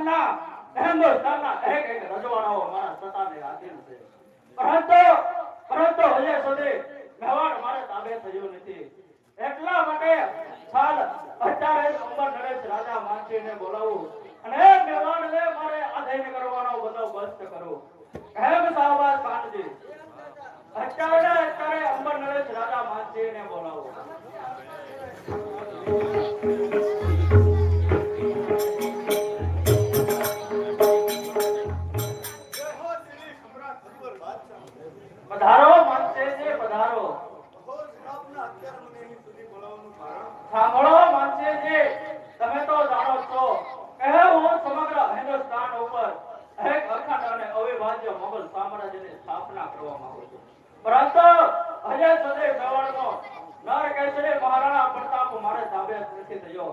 રાજસ્થાનના હિન્દુસ્તાનના એક મારા તાબે અત્યારે અંબર નરેશ રાજા માનસીને બોલાવું અને કરવાનો બંદોબસ્ત કરો. હેમ સાહબાદ કાનજી અત્યારે અત્યારે અંબર નરેશ રાજા માનસીને બોલાવું. પધારો માનસીજી પધારો હો જનાબના અત્યારે મને અહીં સુધી બોલાવવાનું કારણ સાંભળો માનસીજી તમે તો જાણો જ છો કે હું સમગ્ર હિન્દુસ્તાન ઉપર એક અખંડ અને અવિભાજ્ય મોગલ સામ્રાજ્યની સ્થાપના કરવા માંગુ છું પરંતુ હજે સુધી મેવાડનો નર કેસરી મહારાણા પ્રતાપ મારે તાબે નથી થયો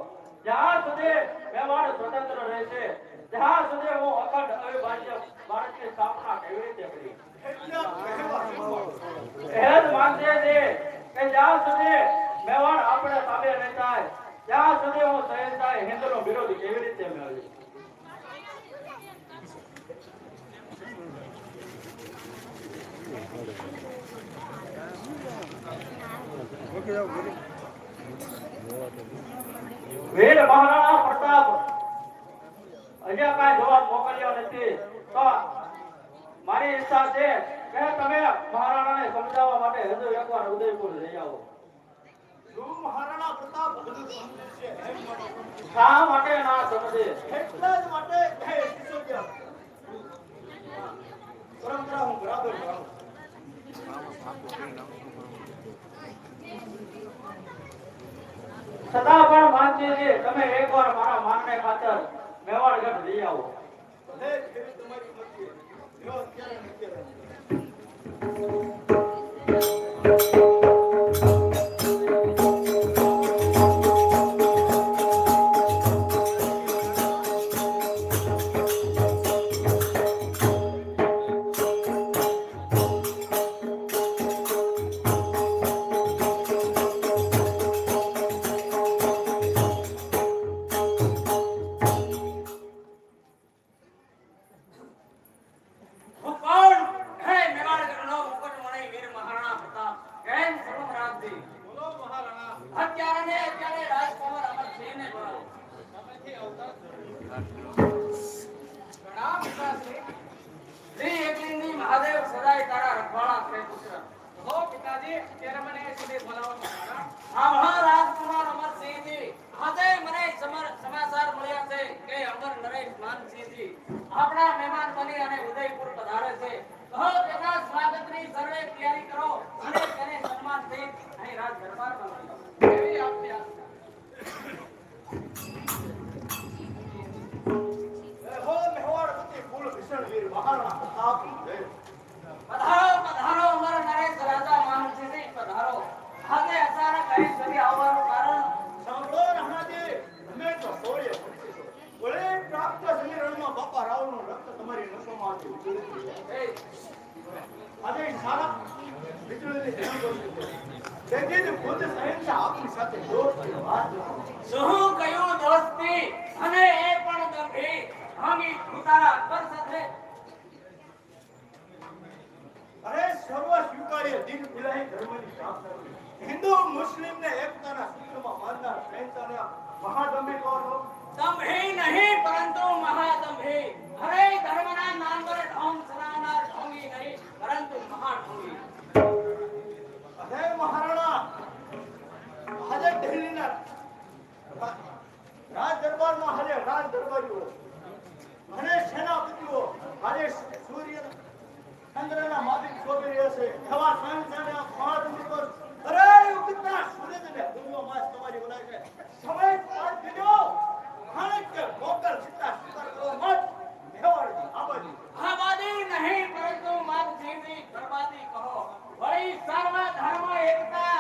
જ્યાં સુધી મેવાડ સ્વતંત્ર રહેશે ત્યાં સુધી હું અખંડ અવિભાજ્ય ભારતની સ્થાપના કેવી રીતે કરી એટલા કહેવા માંગો એ જ માનશે છે કે જ્યાં સુધી મેવાડ આપણે તાબે નહીં થાય, ત્યાં સુધી હું સહેજતાએ હિન્દુનો વિરોધ કેવી રીતે મેળવી મહારાણા પ્રતાપ. હજી કાંઈ જવાબ મોકલ્યો નથી. તો મારી ઈચ્છા છે કે તમે મહારાણાને સમજાવવા માટે હજુ એકવાર ઉદયપુર જઈ આવો. મહારાણા પ્રતાપ શા માટે ના સમજે? એટલા જ માટે પરંપરા હું બરાબર છતાં પણ માનજીજી તમે એકવાર મારા માનને ખાતર મેવાડગઢ જઈ આવો. તમારી મરજી. Thank you. મહેમાન બની અને ઉદયપુર પધારે છે કહો તેના સ્વાગતની સર્વે તૈયારી કરો અને તેને સન્માનથી અહીં રાજ દરબારમાં લઈ. એવી આપની આજ્ઞા. હે હો મેવાડપતિ કુલ ભીષણ વીર મહારાણા પ્રતાપ, જય પધારો પધારો અમર નરેશ રાજા માનસિંહજી પધારો આજે અચાનક અહીં સુધી આવવાનું કારણ સાંભળો રાણાજી અમે તો સોળીએ પહોંચી વળે પ્રાપ્ત સમીરણમાં બાપા રાવનું રક્ત તમારી નસોમાંથી ઉતરી ગયું. એ આજે સારા વીજળીની ધ્યાન દોરી છે. તેથી જ ખુદ શહેનશાહ આપની સાથે દોસ્તી વાત જણાવો. શું કયું દોસ્તી અને એ પણ ગંભીર ભાંગી ઉતારા પર સાથે. અરે સર્વ સ્વીકાર્ય દિન વિલાહી ધર્મની સ્થાપના હિન્દુ મુસ્લિમ ને એકતાના સૂત્રમાં બાંધનાર શહેનશાહના મહાદમે કહો છો? હે નહીં પરંતુ મહાદંભી. હરે ધર્મના નામ પર ઢોંગ ચલાવનાર ઢોંગી નહીં પરંતુ મહાઢોંગી અરે મહારાણા આજે દિલ્હીના રાજ દરબારમાં આજે રાજ દરબારીઓ. અને સેનાપતિઓ આજે સૂર્ય ચંદ્રના માફિક શોભી રહ્યા છે એવા સંસારના મહાદંભી પર અરે ઉગતા સૂર્યને દુનિયા માસ તમારી બોલાય છે સમય પાર દીધો ખાણે કે મોકલ સીતા સ્વીકાર કરો મત મેવાડની આબાદી આબાદી નહીં પરંતુ માનસિંહની બરબાદી કહો વળી સર્વ ધર્મ એકતા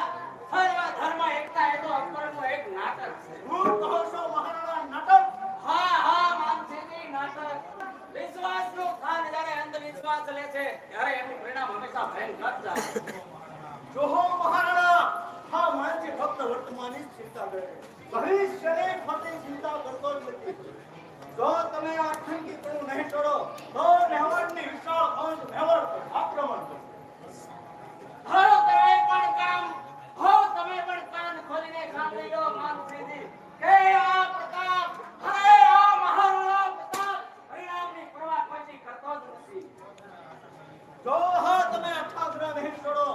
સર્વ ધર્મ એકતા એ તો અકબરનું એક નાટક છે હું કહો છો મહારાણા નાટક હા હા માનસિંહજી નાટક વિશ્વાસનું સ્થાન જ્યારે અંધવિશ્વાસ લે છે હા આક્રમણ કરશે. પણ કામ, હો તમે પણ કાન ખોલીને સાંભળી લો માનસીજી કે આ પ્રતાપ અરે આ મહારાણા પ્રતાપ પરિણામની પરવા કોઈ કરતો જ નથી હા તમે અઠાગ્રહ નહીં છોડો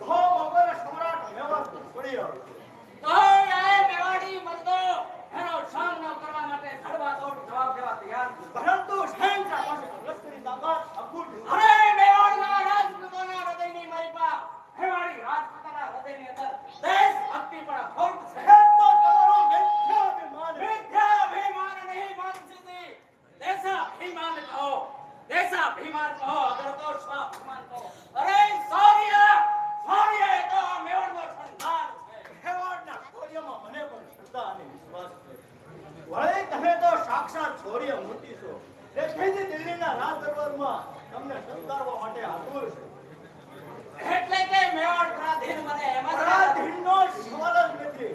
તો મોગલ સમ્રાટ મેવાડ પર છોડી આવશે તો એ મેવાડી મર્દો એનો સામનો કરવા માટે ધડબાતોડ જવાબ દેવા તૈયાર છે પરંતુ શહેનશાહ પાસે લશ્કરી તાકાત અખૂટ છે. અરે મેવાડના રાજપૂતોના હૃદયની માલિકા મેવાડી રાજપૂતોના હૃદયની અંદર દેશ ભક્તિ પણ અખૂટ છે એ તો તમારો મિથ્યાભિમાન છે. વિદ્યાભિમાન નહીં માનસીજી દેશાભિમાન કહો દેશાભિમાન કહો અગર તો સ્વાભિમાન કહો અરે શૌર્ય શૌર્ય એ તો આ મેવાડનો સંતાન છે મેવાડના શૌર્યમાં મને પણ શ્રદ્ધા અને વિશ્વાસ છે. વળી તમે તો સાક્ષાત શૌર્ય મૂર્તિ છો જ દિલ્હીના રાજ દરબારમાં તમને સત્કારવા માટે આતુર છે એટલે કે મેવાડ પ્રાધીન મને આ સવાલ જ નથી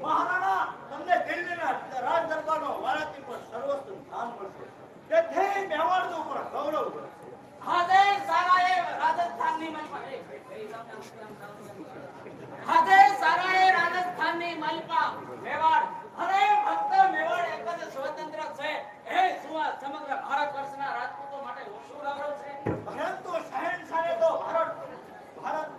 મહારાણા તમને દિલ્હીના રાજ દરબારનો વારાથી પણ સર્વોચ્ચ સ્થાન મળશે તેથી મેવાડનું પણ ગૌરવ વધશે હાજે સારાએ રાજસ્થાનની મલપા હાજે સારાએ રાજસ્થાનની મલપા મેવાડ અરે ફક્ત મેવાડ એક જ સ્વતંત્ર છે એ સુવા સમગ્ર ભારત વર્ષના રાજપૂતો માટે ઓછું ગૌરવ છે પરંતુ શહેનશાહે તો ભારત ભારત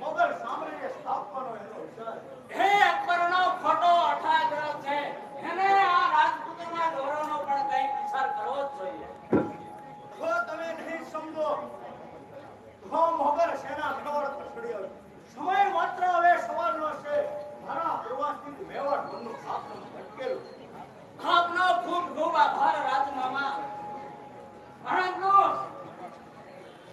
મોગલ સામ્રાજ્ય સ્થાપવાનો એનો વિચાર હે અકબરનો ખોટો અઠાગ્રહ છે એને આ રાજપૂતોના ગૌરવનો પણ કંઈક વિચાર કરવો જ જોઈએ જો તમે નહીં સમજો તો મોગલ સેના મેવાડ પર ચડી આવશે સમય માત્ર હવે સવાલનો છે મારા પ્રવાસથી મેવાડ પરનું આક્રમણ અટકેલું આપનો ખૂબ ખૂબ આભાર રાજમામા પરંતુ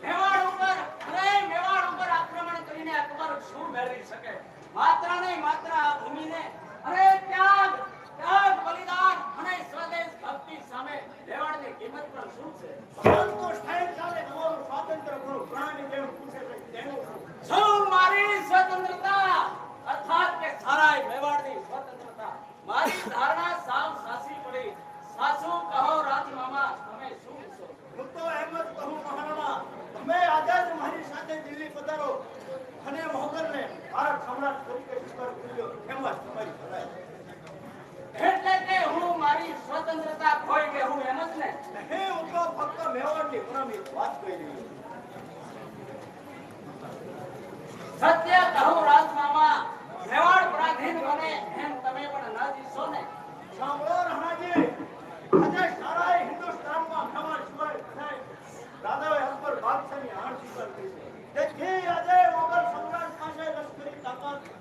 મેવાડ ઉપર અરે મેવાડ ઉપર આક્રમણ કરીને અકબર શું મેળવી શકે માત્ર ને માત્ર આ ભૂમિને અરે ત્યાગ ત્યાગ બલિદાન અને સ્વદેશ ભક્તિ સામે મેવાડની કિંમત પણ શું છે પરંતુ શહેનશાહે તમારું સ્વાતંત્ર્ય પણ પ્રાણની જેમ પૂછે છે તેનું શું? શું મારી સ્વતંત્રતા અર્થાત કે સારાય મેવાડની સ્વતંત્રતા મારી ધારણા સાવ સાચી પડી સાસુ કહો રાજમામા તમે શું છો? હું તો અહેમદ કહું મહારાણા તમે આજે જ મારી સાથે દિલ્હી પધારો અને મોગલને ભારત સમ્રાટ તરીકે સ્વીકાર કર્યો એમ જ તમારી ભલાઈ. એટલે કે હું મારી સ્વતંત્રતા ખોઈ કે હું એમ જ ને? હે હું તો ફક્ત મેવાડની ગુલામી વાત કરી રહ્યો. સત્ય કહું રાજમામા સમ્રાટ પાસે લશ્કરી તાકાત છે?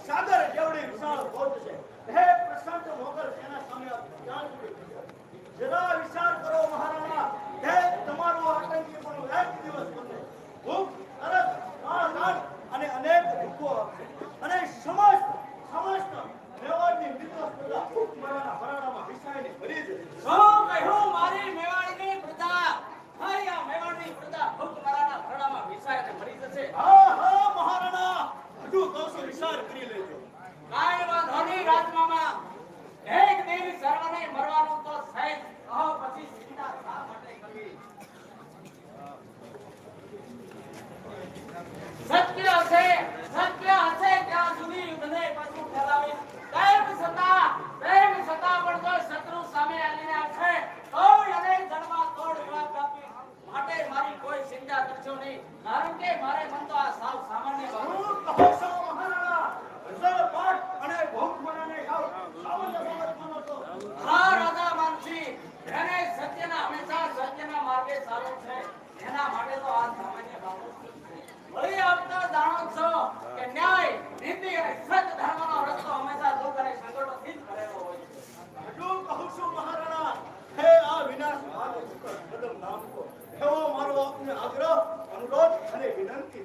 સાગર જેવડી વિશાળ ફૌજ છે. હે પ્રશાંત મોગલ સેના સામે આપ ક્યાં જરા વિચાર કરો મહારાણા હે તમારું આતંકી પણ એક દિવસ તમને ભૂખ તરસ કાળઝાળ અને અનેક દુઃખો આપશે અને સમસ્ત સમસ્ત મેવાડની નિર્દોષ પ્રજા ભૂખ મરવાના ભરાડામાં વિસાઈને ભરી જશે શું કહ્યું મારી મેવાડની પ્રજા મારી આ મેવાડની પ્રજા ભૂખ મરાના ભરડામાં વિસાઈને મરી જશે હા હા મહારાણા હજુ કહું છું વિચાર કરી લેજો કાંઈ વાંધો નહીં રાજમામા એક દિન સર્વને મરવાનું તો સહેજ કહો પછી ચિંતા શા માટે કરવી સત્ય હશે સત્ય હશે ત્યાં સુધી યુદ્ધને પાછું ફેલાવી તેમ છતાં તેમ છતાં પણ જો શત્રુ સામે આવીને આવશે તો એને જડમાં તોડ જવાબ આપી માટે મારી કોઈ ચિંતા કરશો નહીં કારણ કે મારે મન તો આ સાવ સામાન્ય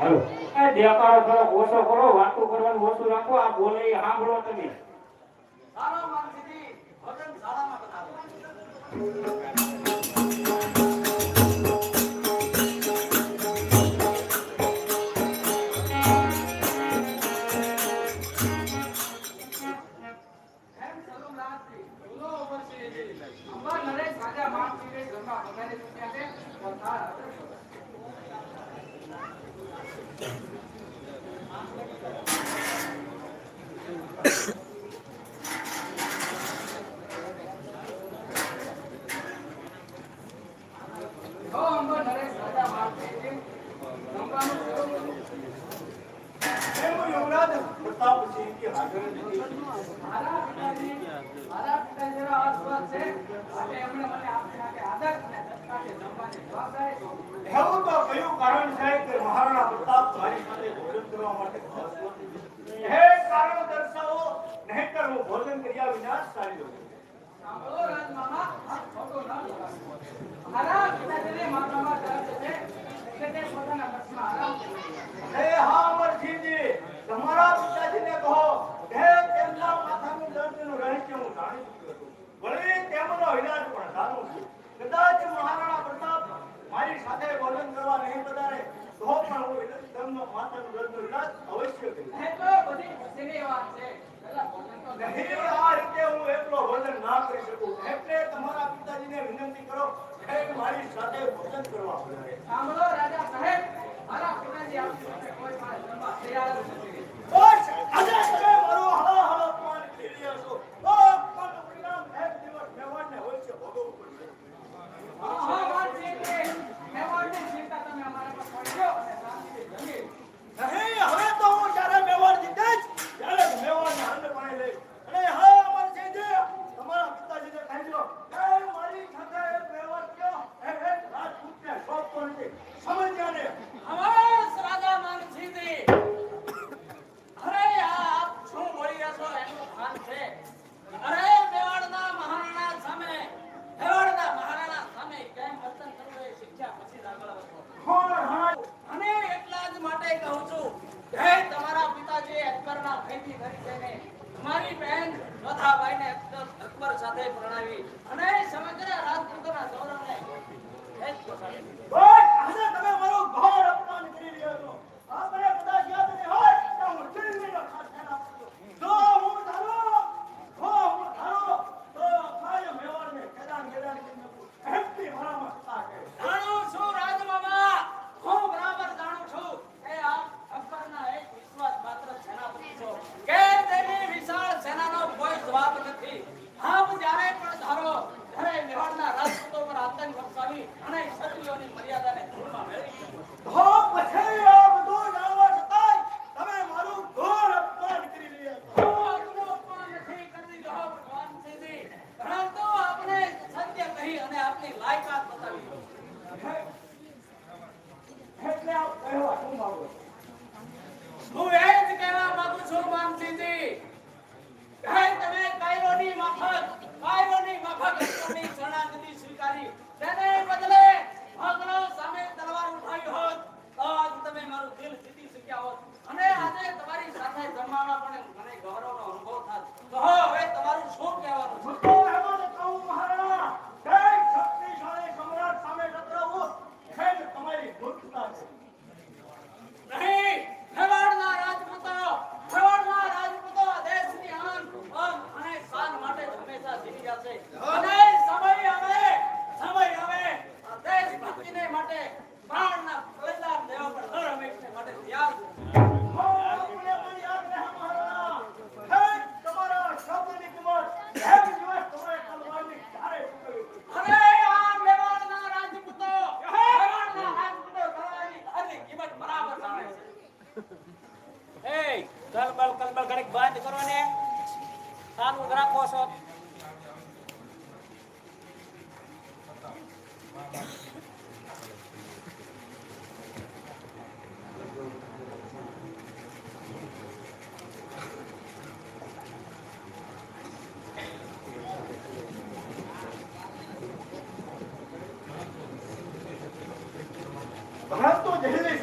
હાલો. આ દેખાડો કરો વાતો કરવાનું ઓછું રાખો આ બોલે સાંભળો તમે. સારા માનસીજી કયું કારણ છે કે મહારાણા પ્રતાપ તારી સાથે ભોજન કરવા માટે હે કારણ ભોજન કર્યા વિના સારી દો તેમનો ઈલાજ પણ જાણું કદાચ મહારાણા પ્રતાપ મારી સાથે ભોજન કરવા નહીં પધારે તો પણ હું તેમનો અવશ્ય બધી ખુશીની વાત છે. નહીં આ રીતે હું એકલો ભોજન ના કરી શકું એટલે તમારા પિતાજીને વિનંતી કરો કે મારી સાથે ભોજન કરવા રાજા સાહેબ મારા પિતાજી આપની કોઈ Go!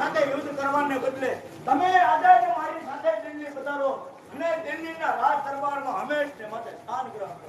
સાથે યુદ્ધ કરવાને બદલે તમે આજે મારી સાથે દિલ્હી પધારો અને દિલ્હીના રાજ દરબારમાં હંમેશને માટે સ્થાન ગ્રહણ